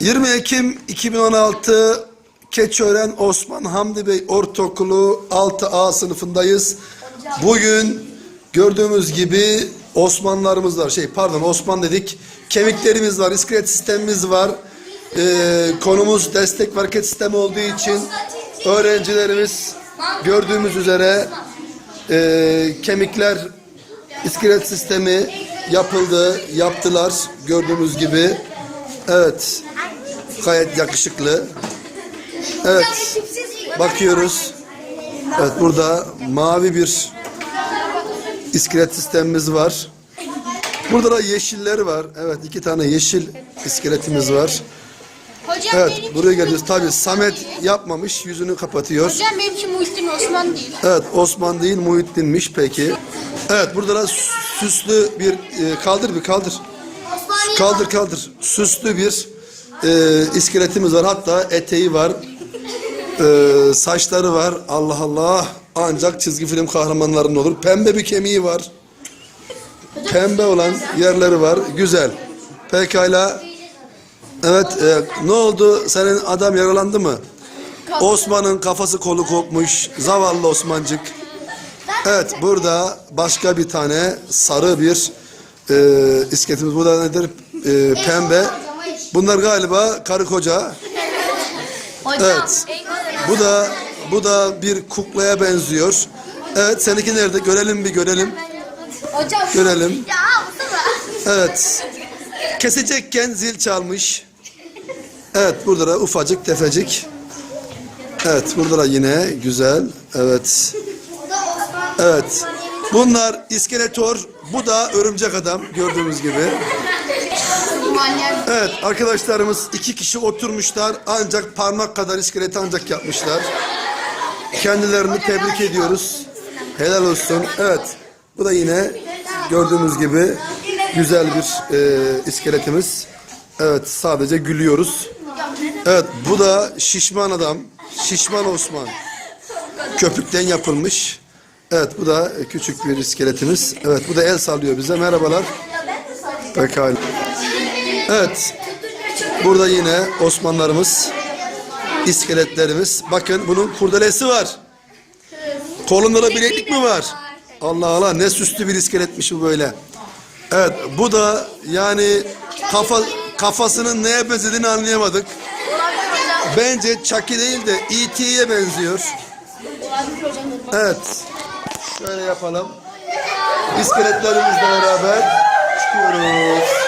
20 Ekim 2016 Keçiören Osman Hamdi Bey Ortaokulu 6A sınıfındayız. Bugün gördüğümüz gibi Osmanlarımız var. Şey pardon Osman dedik. Kemiklerimiz var, iskelet sistemimiz var. Ee, konumuz destek ve hareket sistemi olduğu için öğrencilerimiz gördüğümüz üzere e, kemikler iskelet sistemi yapıldı, yaptılar gördüğümüz gibi. Evet. Gayet yakışıklı. Evet. Bakıyoruz. Evet burada mavi bir iskelet sistemimiz var. Burada da yeşiller var. Evet iki tane yeşil iskeletimiz var. Hocam Evet buraya geliyoruz. Osman Samet yapmamış yüzünü kapatıyor. Hocam benimki Muhittin Osman değil. Evet Osman değil Muhittin'miş peki. Evet burada da süslü bir e, kaldır bir kaldır. Kaldır kaldır. Süslü bir e, iskeletimiz var. Hatta eteği var. E, saçları var. Allah Allah. Ancak çizgi film kahramanlarının olur. Pembe bir kemiği var. Pembe olan yerleri var. Güzel. Pekala. Evet. e, ne oldu? Senin adam yaralandı mı? Osman'ın kafası kolu kopmuş. Zavallı Osmancık. Evet burada başka bir tane sarı bir e, iskeletimiz. Bu da nedir? E, pembe. Bunlar galiba karı koca. Hocam. Evet. Bu da bu da bir kuklaya benziyor. Evet seninki nerede? Görelim bir görelim. Hocam. Görelim. Ya. Evet. Kesecekken zil çalmış. Evet burada da ufacık tefecik. Evet burada da yine güzel. Evet. Evet. Bunlar iskeletor. Bu da örümcek adam gördüğümüz gibi. Evet arkadaşlarımız iki kişi oturmuşlar ancak parmak kadar iskeleti ancak yapmışlar. Kendilerini tebrik ediyoruz. Helal olsun. Evet bu da yine gördüğümüz gibi güzel bir e, iskeletimiz. Evet sadece gülüyoruz. Evet bu da şişman adam. Şişman Osman. Köpükten yapılmış. Evet bu da küçük bir iskeletimiz. Evet bu da el sallıyor bize. Merhabalar. Pekala. Evet. Burada yine Osmanlarımız, iskeletlerimiz. Bakın bunun kurdelesi var. Kolunda da bileklik mi var? Allah Allah ne süslü bir iskeletmiş bu böyle. Evet bu da yani kafa kafasının neye benzediğini anlayamadık. Bence Chucky değil de E.T.'ye benziyor. Evet. Şöyle yapalım. İskeletlerimizle beraber çıkıyoruz.